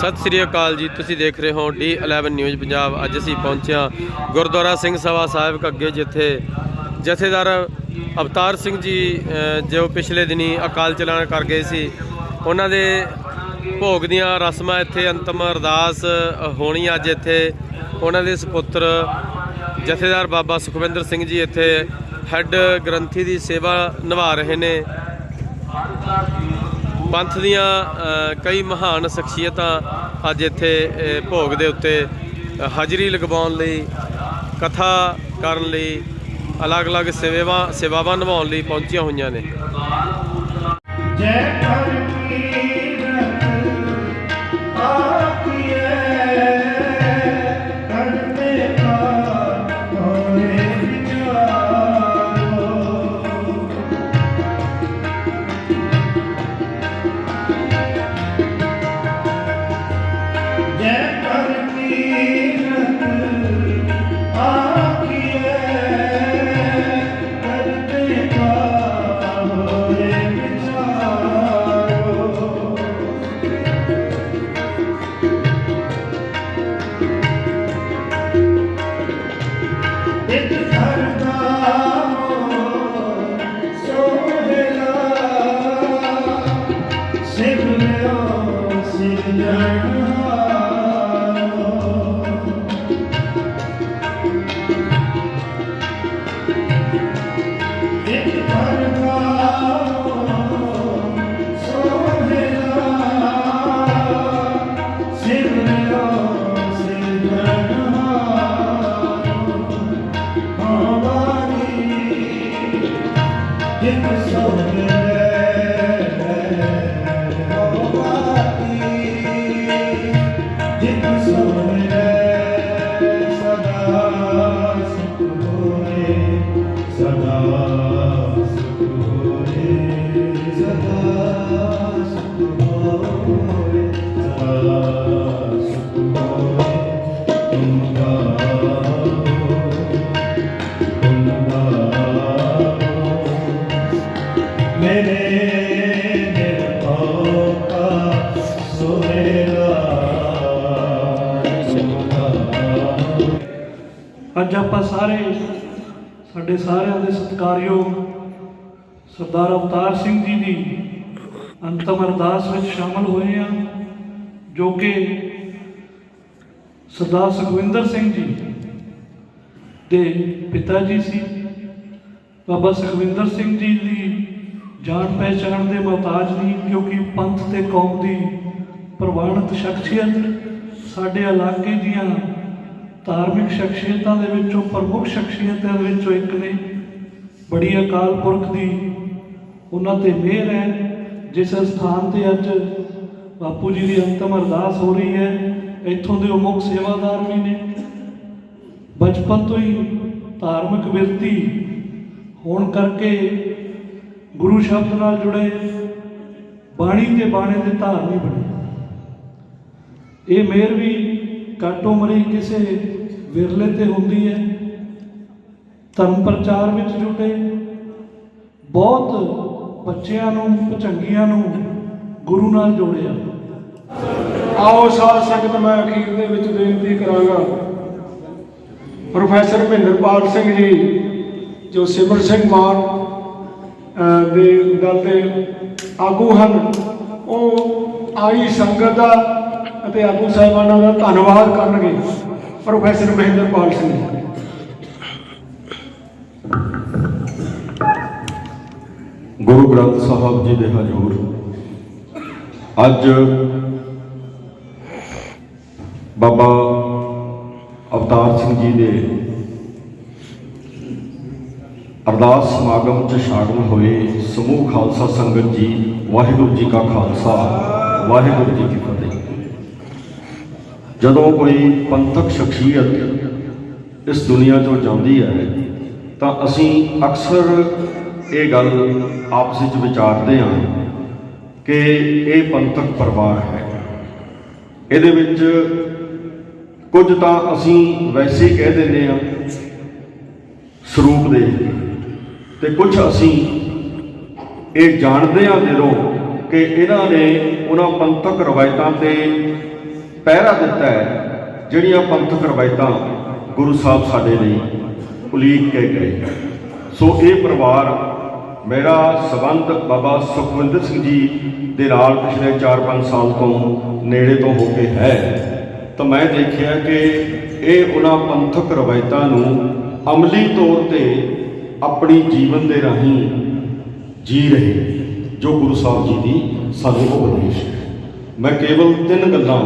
ਸਤਿ ਸ੍ਰੀ ਅਕਾਲ ਜੀ, ਤੁਸੀਂ ਦੇਖ ਰਹੇ ਹੋ D11 ਨਿਊਜ਼ ਪੰਜਾਬ। ਅੱਜ ਅਸੀਂ ਪਹੁੰਚਿਆ ਗੁਰਦੁਆਰਾ ਸਿੰਘ ਸਭਾ ਸਾਹਿਬ ਅੱਗੇ, ਜਿੱਥੇ ਜਥੇਦਾਰ ਅਵਤਾਰ ਸਿੰਘ ਜੀ ਜੋ ਪਿਛਲੇ ਦਿਨੀ ਅਕਾਲ ਚਲਾਣ ਕਰ ਗਏ ਸੀ, ਉਹਨਾਂ ਦੇ ਭੋਗ ਦੀਆਂ ਰਸਮਾਂ ਇੱਥੇ ਅੰਤਮ ਅਰਦਾਸ ਹੋਣੀ ਅੱਜ ਇੱਥੇ। ਉਹਨਾਂ ਦੇ ਸੁਪੁੱਤਰ ਜਥੇਦਾਰ ਬਾਬਾ ਸੁਖਵਿੰਦਰ ਸਿੰਘ ਜੀ ਇੱਥੇ ਹੈੱਡ ਗ੍ਰੰਥੀ ਦੀ ਸੇਵਾ ਨਿਭਾ ਰਹੇ ਨੇ। ਪੰਥ ਦੀਆਂ ਕਈ ਮਹਾਨ ਸ਼ਖਸੀਅਤਾਂ ਅੱਜ ਇੱਥੇ ਭੋਗ ਦੇ ਉੱਤੇ ਹਾਜ਼ਰੀ ਲਗਵਾਉਣ ਲਈ, ਕਥਾ ਕਰਨ ਲਈ, ਅਲੱਗ-ਅਲੱਗ ਸੇਵਾਵਾਂ ਸੇਵਾਵਾਂ ਨਿਭਾਉਣ ਲਈ ਪਹੁੰਚੀਆਂ ਹੋਈਆਂ ਨੇ। ਜੈ in the summer. ਅੱਜ ਆਪਾਂ ਸਾਰੇ, ਸਾਡੇ ਸਾਰਿਆਂ ਦੇ ਸਤਿਕਾਰਯੋਗ ਸਰਦਾਰ ਅਵਤਾਰ ਸਿੰਘ ਜੀ ਦੀ ਅੰਤਮ ਅਰਦਾਸ ਵਿੱਚ ਸ਼ਾਮਲ ਹੋਏ ਹਾਂ, ਜੋ ਕਿ ਸਰਦਾਰ ਸੁਖਵਿੰਦਰ ਸਿੰਘ ਜੀ ਦੇ ਪਿਤਾ ਜੀ ਸੀ। ਬਾਬਾ ਸੁਖਵਿੰਦਰ ਸਿੰਘ ਜੀ ਦੀ ਜਾਣ ਪਹਿਚਾਣ ਦੇ ਮੁਹਤਾਜ ਨਹੀਂ ਕਿਉਂਕਿ ਪੰਥ ਤੇ ਕੌਮ ਦੀ ਪ੍ਰਵਾਨਿਤ ਸ਼ਖਸੀਅਤ ਸਾਡੇ ਇਲਾਕੇ ਦੀਆਂ ਧਾਰਮਿਕ ਸ਼ਖਸੀਅਤਾਂ ਦੇ ਵਿੱਚੋਂ, ਪ੍ਰਮੁੱਖ ਸ਼ਖਸੀਅਤਾਂ ਦੇ ਵਿੱਚੋਂ ਇੱਕ ਨੇ ਬੜੀ ਅਕਾਲ ਪੁਰਖ ਦੀ ਉਹਨਾਂ ਤੇ ਮਿਹਰ ਹੈ, ਜਿਸ ਸਥਾਨ ਤੇ ਅੱਜ ਬਾਪੂ ਜੀ ਦੀ ਅੰਤਮ ਅਰਦਾਸ ਹੋ ਰਹੀ ਹੈ, ਇੱਥੋਂ ਦੇ ਉਹ ਮੁੱਖ ਸੇਵਾਦਾਰ ਵੀ ਨੇ। ਬਚਪਨ ਤੋਂ ਹੀ ਧਾਰਮਿਕ ਵਿਰਤੀ ਹੋਣ ਕਰਕੇ ਗੁਰੂ ਸ਼ਬਦ ਨਾਲ ਜੁੜੇ, ਬਾਣੀ ਤੇ ਬਾਣੇ ਦੇ ਧਾਰਨੀ ਬਣੇ। ਇਹ ਮਿਹਰ ਵੀ ਘੱਟ ਉਮਰੀ ਕਿਸੇ ਵਿਰਲੇ ਤੇ ਹੁੰਦੀ ਹੈ। ਧਰਮ ਪ੍ਰਚਾਰ ਵਿੱਚ ਜੁਟੇ। ਬਹੁਤ ਬੱਚਿਆਂ ਨੂੰ, ਭਚੰਗੀਆਂ ਨੂੰ ਗੁਰੂ ਨਾਲ ਜੋੜਿਆ। ਆਓ ਸਾਧ ਸੰਗਤ, ਮੈਂ ਅਖੀਰ ਦੇ ਵਿੱਚ ਬੇਨਤੀ ਕਰਾਂਗਾ। ਪ੍ਰੋਫੈਸਰ ਮਹਿੰਦਰਪਾਲ ਸਿੰਘ ਜੀ, ਜੋ ਸਿਮਰ ਸਿੰਘ ਮਾਨ ਦੇ ਦਲ ਦੇ ਆਗੂ ਹਨ, ਉਹ ਆਈ ਸੰਗਤ ਦਾ ਅਤੇ ਆਗੂ ਸਾਹਿਬਾਨਾਂ ਦਾ ਧੰਨਵਾਦ ਕਰਨਗੇ। ਪ੍ਰੋਫੈਸਰ ਮਹਿੰਦਰਪਾਲ ਸਿੰਘ ਗੁਰੂ ਗ੍ਰੰਥ ਸਾਹਿਬ ਜੀ ਦੇ ਹਜ਼ੂਰ। ਅੱਜ ਬਾਬਾ ਅਵਤਾਰ ਸਿੰਘ ਜੀ ਦੇ ਅਰਦਾਸ ਸਮਾਗਮ ਚ ਸ਼ਾਮਲ ਹੋਏ ਸਮੂਹ ਖਾਲਸਾ ਸੰਗਤ ਜੀ, ਵਾਹਿਗੁਰੂ ਜੀ ਕਾ ਖਾਲਸਾ, ਵਾਹਿਗੁਰੂ ਜੀ ਕੀ ਫਤਿਹ। ਜਦੋਂ ਕੋਈ ਪੰਥਕ ਸ਼ਖਸੀਅਤ ਇਸ ਦੁਨੀਆ ਤੋਂ ਜਾਂਦੀ ਹੈ, ਤਾਂ ਅਸੀਂ ਅਕਸਰ ਇਹ ਗੱਲ ਆਪਸ ਵਿੱਚ ਵਿਚਾਰਦੇ ਹਾਂ ਕਿ ਇਹ ਪੰਥਕ ਪਰਿਵਾਰ ਹੈ। ਇਹਦੇ ਵਿੱਚ ਕੁਝ ਤਾਂ ਅਸੀਂ ਵੈਸੇ ਕਹਿ ਦਿੰਦੇ ਹਾਂ, ਸਰੂਪ ਦੇ। ਤੇ ਕੁਝ ਅਸੀਂ ਇਹ ਜਾਣਦੇ ਹਾਂ ਦਿਲੋਂ ਕਿ ਇਹਨਾਂ ਨੇ ਉਹਨਾਂ ਪੰਥਕ ਰਵਾਇਤਾਂ ਤੇ ਪਹਿਰਾ ਦਿੱਤਾ ਹੈ, ਜਿਹੜੀਆਂ ਪੰਥਕ ਰਵਾਇਤਾਂ ਗੁਰੂ ਸਾਹਿਬ ਸਾਡੇ ਲਈ ਉਲੀਕ ਕੇ ਗਏ ਸੋ ਇਹ ਪਰਿਵਾਰ ਮੇਰਾ ਸਬੰਧ ਬਾਬਾ ਸੁਖਵਿੰਦਰ ਸਿੰਘ ਜੀ ਦੇ ਨਾਲ ਪਿਛਲੇ 4-5 ਸਾਲ ਤੋਂ ਨੇੜੇ ਤੋਂ ਹੋ ਕੇ ਹੈ। ਤਾਂ ਮੈਂ ਦੇਖਿਆ ਕਿ ਇਹ ਉਹਨਾਂ ਪੰਥਕ ਰਵਾਇਤਾਂ ਨੂੰ ਅਮਲੀ ਤੌਰ ਤੇ ਆਪਣੀ ਜੀਵਨ ਦੇ ਰਾਹੀਂ ਜੀ ਰਹੇ, ਜੋ ਗੁਰੂ ਸਾਹਿਬ ਜੀ ਦੀ ਸਾਨੂੰ ਉਪਦੇਸ਼ ਹੈ। ਮੈਂ ਕੇਵਲ ਤਿੰਨ ਗੱਲਾਂ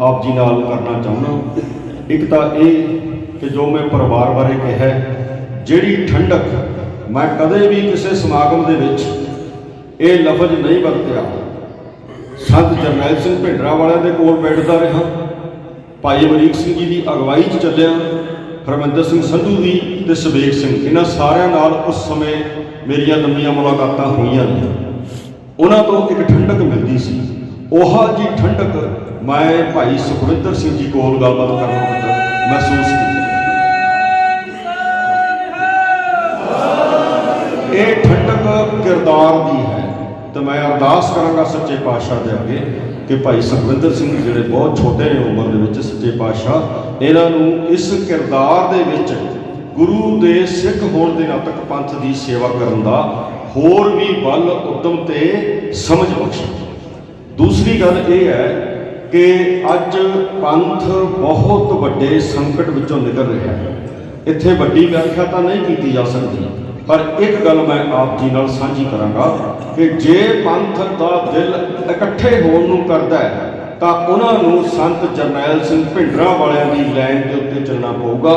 ਆਪ ਜੀ ਨਾਲ ਕਰਨਾ ਚਾਹੁੰਦਾ ਇੱਕ ਤਾਂ ਇਹ ਕਿ ਜੋ ਮੈਂ ਪਰਿਵਾਰ ਬਾਰੇ ਕਿਹਾ ਜਿਹੜੀ ਠੰਡਕ ਮੈਂ ਕਦੇ ਵੀ ਕਿਸੇ ਸਮਾਗਮ ਦੇ ਵਿੱਚ ਇਹ ਲਫ਼ਜ਼ ਨਹੀਂ ਵਰਤਿਆ। ਸੰਤ ਜਰਨੈਲ ਸਿੰਘ ਭਿੰਡਰਾ ਵਾਲਿਆਂ ਦੇ ਕੋਲ ਬੈਠਦਾ ਰਿਹਾ। ਭਾਈ ਅਮਰੀਕ ਸਿੰਘ ਜੀ ਦੀ ਅਗਵਾਈ 'ਚ ਚੱਲਿਆ। ਹਰਮਿੰਦਰ ਸਿੰਘ ਸੰਧੂ ਦੀ ਤੇ ਸਵੇਕ ਸਿੰਘ। ਇਹਨਾਂ ਸਾਰਿਆਂ ਨਾਲ ਉਸ ਸਮੇਂ ਮੇਰੀਆਂ ਲੰਮੀਆਂ ਮੁਲਾਕਾਤਾਂ ਹੋਈਆਂ ਨੇ ਉਹਨਾਂ ਤੋਂ ਇੱਕ ਠੰਡਕ ਮਿਲਦੀ ਸੀ। ਉਹਾ ਜੀ ਠੰਡਕ, ਮੈਂ ਭਾਈ ਸੁਖਵਿੰਦਰ ਸਿੰਘ ਜੀ ਕੋਲ ਗੱਲਬਾਤ ਕਰਨ ਵਕਤ ਮਹਿਸੂਸ ਕੀਤੀ। ਇਹ ਠੰਡਕ ਕਿਰਦਾਰ ਦੀ ਹੈ। ਤੇ ਮੈਂ ਅਰਦਾਸ ਕਰਾਂਗਾ ਸੱਚੇ ਪਾਤਸ਼ਾਹ ਦੇ ਅੱਗੇ ਕਿ ਭਾਈ ਸੁਖਵਿੰਦਰ ਸਿੰਘ ਜਿਹੜੇ ਬਹੁਤ ਛੋਟੇ ਨੇ ਉਮਰ ਦੇ ਵਿੱਚ ਸੱਚੇ ਪਾਤਸ਼ਾਹ, ਇਹਨਾਂ ਨੂੰ ਇਸ ਕਿਰਦਾਰ ਦੇ ਵਿੱਚ ਗੁਰੂ ਦੇ ਸਿੱਖ ਹੋਣ ਦੇ ਨਾਤਕ ਪੰਥ ਦੀ ਸੇਵਾ ਕਰਨ ਦਾ ਹੋਰ ਵੀ ਬਲ, ਉਦਮ ਤੇ ਸਮਝ ਬਖਸ਼ੇ ਦੂਸਰੀ ਗੱਲ ਇਹ ਹੈ ਕਿ ਅੱਜ ਪੰਥ ਬਹੁਤ ਵੱਡੇ ਸੰਕਟ ਵਿੱਚੋਂ ਨਿਕਲ ਰਿਹਾ ਹੈ। ਇੱਥੇ ਵੱਡੀ ਵਿਆਖਿਆ ਤਾਂ ਨਹੀਂ ਕੀਤੀ ਜਾ ਸਕਦੀ ਪਰ ਇੱਕ ਗੱਲ ਮੈਂ ਆਪ ਜੀ ਨਾਲ ਸਾਂਝੀ ਕਰਾਂਗਾ ਕਿ ਜੇ ਪੰਥ ਦਾ ਦਿਲ ਇਕੱਠੇ ਹੋਣ ਨੂੰ ਕਰਦਾ ਹੈ ਤਾਂ ਉਹਨਾਂ ਨੂੰ ਸੰਤ ਜਰਨੈਲ ਸਿੰਘ ਭਿੰਡਰਾ ਵਾਲਿਆਂ ਦੀ ਲਾਈਨ ਦੇ ਉੱਤੇ ਚੱਲਣਾ ਪਊਗਾ।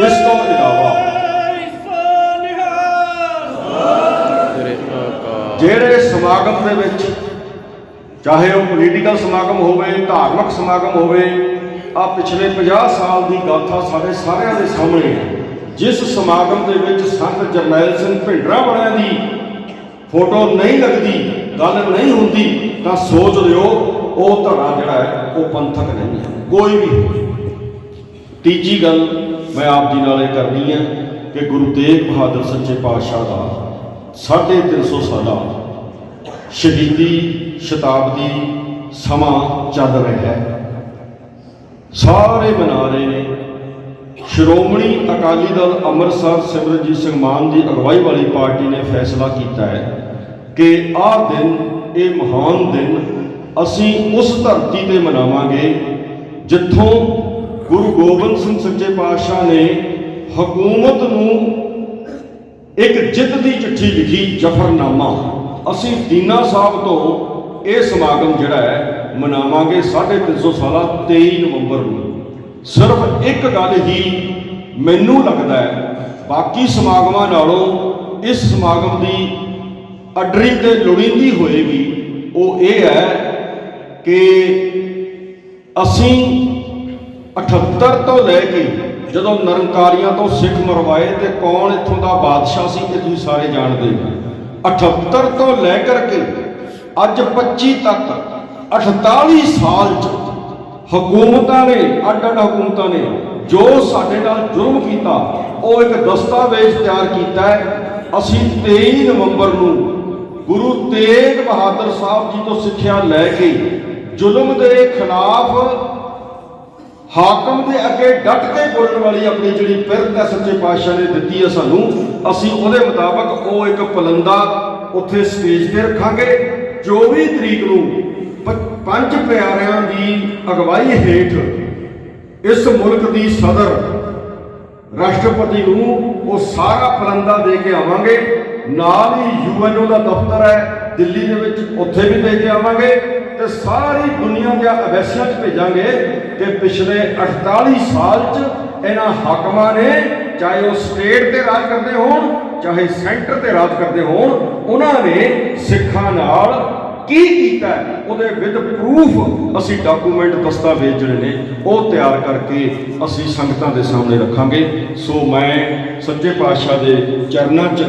ਇਸ ਤੋਂ ਇਲਾਵਾ ਜਿਹੜੇ ਸਮਾਗਮ ਦੇ ਵਿੱਚ ਚਾਹੇ ਉਹ ਪੋਲੀਟੀਕਲ ਸਮਾਗਮ ਹੋਵੇ, ਧਾਰਮਿਕ ਸਮਾਗਮ ਹੋਵੇ ਆ ਪਿਛਲੇ 50 ਸਾਲ ਦੀ ਗਾਥਾ ਸਾਡੇ ਸਾਰਿਆਂ ਦੇ ਸਾਹਮਣੇ ਹੈ। ਜਿਸ ਸਮਾਗਮ ਦੇ ਵਿੱਚ ਸੰਤ ਜਰਨੈਲ ਸਿੰਘ ਭਿੰਡਰਾ ਵਾਲਿਆਂ ਦੀ ਫੋਟੋ ਨਹੀਂ ਲੱਗਦੀ, ਗੱਲ ਨਹੀਂ ਹੁੰਦੀ, ਤਾਂ ਸੋਚ ਲਿਓ, ਉਹ ਧੜਾ ਜਿਹੜਾ ਹੈ, ਉਹ ਪੰਥਕ ਨਹੀਂ ਹੈ, ਕੋਈ ਵੀ ਤੀਜੀ ਗੱਲ ਮੈਂ ਆਪ ਜੀ ਨਾਲ ਇਹ ਕਰਨੀ ਹੈ ਕਿ ਗੁਰੂ ਤੇਗ ਬਹਾਦਰ ਸੱਚੇ ਪਾਤਸ਼ਾਹ ਦਾ 350 ਸਾਲਾ ਸ਼ਹੀਦੀ ਸ਼ਤਾਬਦੀ ਸਮਾਂ ਚੱਲ ਰਿਹਾ ਹੈ। ਸਾਰੇ ਮਨਾ ਰਹੇ ਨੇ ਸ਼੍ਰੋਮਣੀ ਅਕਾਲੀ ਦਲ ਅੰਮ੍ਰਿਤਸਰ ਸਿਮਰਨਜੀਤ ਸਿੰਘ ਮਾਨ ਦੀ ਅਗਵਾਈ ਵਾਲੀ ਪਾਰਟੀ ਨੇ ਫੈਸਲਾ ਕੀਤਾ ਹੈ ਕਿ ਆਹ ਦਿਨ, ਇਹ ਮਹਾਨ ਦਿਨ ਅਸੀਂ ਉਸ ਧਰਤੀ ਤੇ ਮਨਾਵਾਂਗੇ ਜਿੱਥੋਂ ਗੁਰੂ ਗੋਬਿੰਦ ਸਿੰਘ ਸੱਚੇ ਪਾਤਸ਼ਾਹ ਨੇ ਹਕੂਮਤ ਨੂੰ ਇੱਕ ਜਿੱਤ ਦੀ ਚਿੱਠੀ ਲਿਖੀ ਜਫਰਨਾਮਾ। ਅਸੀਂ ਦੀਨਾ ਸਾਹਿਬ ਤੋਂ ਇਹ ਸਮਾਗਮ ਜਿਹੜਾ ਹੈ, ਮਨਾਵਾਂਗੇ 350 ਸਾਲਾ 23 ਨਵੰਬਰ ਨੂੰ। ਸਿਰਫ ਇੱਕ ਗੱਲ ਹੀ ਮੈਨੂੰ ਲੱਗਦਾ ਹੈ, ਬਾਕੀ ਸਮਾਗਮਾਂ ਨਾਲੋਂ ਇਸ ਸਮਾਗਮ ਦੀ ਅਡਰੀ ਤੇ ਲੋੜੀਂਦੀ ਹੋਏਗੀ ਉਹ ਇਹ ਹੈ ਕਿ ਅਸੀਂ 78 ਤੋਂ ਲੈ ਕੇ ਜਦੋਂ ਨਿਰੰਕਾਰੀਆਂ ਤੋਂ ਸਿੱਖ ਮਰਵਾਏ ਤੇ ਕੌਣ ਇੱਥੋਂ ਦਾ ਬਾਦਸ਼ਾਹ ਸੀ ਇਹ ਤੁਸੀਂ ਸਾਰੇ ਜਾਣਦੇ ਹੋ। 78 ਤੋਂ ਲੈ ਕਰਕੇ ਅੱਜ 25 ਤੱਕ 48 ਸਾਲ ਚ ਹਕੂਮਤਾਂ ਨੇ ਅੱਡ ਅੱਡ ਹਕੂਮਤਾਂ ਨੇ ਜੋ ਸਾਡੇ ਨਾਲ ਜ਼ੁਲਮ ਕੀਤਾ, ਉਹ ਇੱਕ ਦਸਤਾਵੇਜ਼ ਤਿਆਰ ਕੀਤਾ ਹੈ। ਅਸੀਂ 23 ਨਵੰਬਰ ਨੂੰ ਗੁਰੂ ਤੇਗ ਬਹਾਦਰ ਸਾਹਿਬ ਜੀ ਤੋਂ ਸਿੱਖਿਆ ਲੈ ਕੇ ਜ਼ੁਲਮ ਦੇ ਖਿਲਾਫ ਹਾਕਮ ਦੇ ਅੱਗੇ ਡਟ ਕੇ ਬੋਲਣ ਵਾਲੀ ਆਪਣੀ ਜਿਹੜੀ ਪਿਰਤ ਹੈ ਸੱਚੇ ਪਾਤਸ਼ਾਹ ਨੇ ਦਿੱਤੀ ਹੈ ਸਾਨੂੰ, ਅਸੀਂ ਉਹਦੇ ਮੁਤਾਬਕ ਉਹ ਇੱਕ ਪਲੰਦਾ ਉੱਥੇ ਸਟੇਜ ਤੇ ਰੱਖਾਂਗੇ। 24 ਤਰੀਕ ਨੂੰ ਪੰਜ ਪਿਆਰਿਆਂ ਦੀ ਅਗਵਾਈ ਹੇਠ ਇਸ ਮੁਲਕ ਦੀ ਸਦਰ ਰਾਸ਼ਟਰਪਤੀ ਨੂੰ ਉਹ ਸਾਰਾ ਪਲੰਦਾ ਦੇ ਕੇ ਆਵਾਂਗੇ। ਨਾਲ ਹੀ ਯੂਐਨਓ ਦਾ ਦਫ਼ਤਰ ਹੈ, ਦਿੱਲੀ ਦੇ ਵਿੱਚ ਉੱਥੇ ਵੀ ਦੇ ਕੇ ਆਵਾਂਗੇ ਤੇ ਸਾਰੀ ਦੁਨੀਆ ਦੇ ਅਵੈਸਿਆਂ 'ਚ ਭੇਜਾਂਗੇ ਕਿ ਪਿਛਲੇ 48 ਸਾਲ 'ਚ ਇਹਨਾਂ ਹਾਕਮਾਂ ਨੇ ਚਾਹੇ ਉਹ ਸਟੇਟ ਤੇ ਰਾਜ ਕਰਦੇ ਹੋਣ, ਚਾਹੇ ਸੈਂਟਰ ਤੇ ਰਾਜ ਕਰਦੇ ਹੋਣ, ਉਹਨਾਂ ਨੇ ਸਿੱਖਾਂ ਨਾਲ ਕੀ ਕੀਤਾ? ਉਹਦੇ ਵਿਦ ਪ੍ਰੂਫ ਅਸੀਂ ਡਾਕੂਮੈਂਟ ਦਸਤਾਵੇਜ਼ ਜਿਹੜੇ ਨੇ, ਉਹ ਤਿਆਰ ਕਰਕੇ ਅਸੀਂ ਸੰਗਤਾਂ ਦੇ ਸਾਹਮਣੇ ਰੱਖਾਂਗੇ। ਸੋ ਮੈਂ ਸੱਚੇ ਪਾਤਸ਼ਾਹ ਦੇ ਚਰਨਾਂ 'ਚ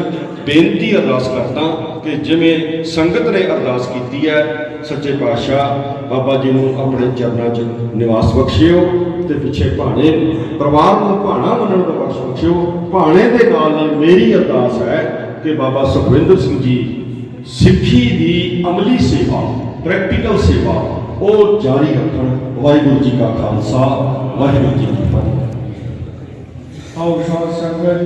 ਬੇਨਤੀ ਅਰਦਾਸ ਕਰਦਾ ਕਿ ਜਿਵੇਂ ਸੰਗਤ ਨੇ ਅਰਦਾਸ ਕੀਤੀ ਹੈ, ਸੱਚੇ ਪਾਤਸ਼ਾਹ ਬਾਬਾ ਜੀ ਨੂੰ ਆਪਣੇ ਚਰਨਾਂ 'ਚ ਨਿਵਾਸ ਬਖਸ਼ਿਓ। ਤੇ ਪਿੱਛੇ ਭਾਣੇ, ਪਰਿਵਾਰ ਨੂੰ ਭਾਣਾ ਮੰਨਣ ਦਾ ਬਖਸ਼ ਬਖਸ਼ਿਓ। ਭਾਣੇ ਦੇ ਨਾਲ ਨਾਲ ਮੇਰੀ ਅਰਦਾਸ ਹੈ ਕਿ ਬਾਬਾ ਸੁਖਵਿੰਦਰ ਸਿੰਘ ਜੀ ਸਿੱਖੀ ਦੀ ਅਮਲੀ ਸੇਵਾ ਪ੍ਰੈਕਟੀਕਲ ਸੇਵਾ, ਉਹ ਜਾਰੀ ਰੱਖਣ। ਵਾਹਿਗੁਰੂ ਜੀ ਕਾ ਖਾਲਸਾ, ਵਾਹਿਗੁਰੂ ਜੀ ਕੀ ਫਤਿਹ। ਆਓ ਸਾਧ ਸੰਗਤ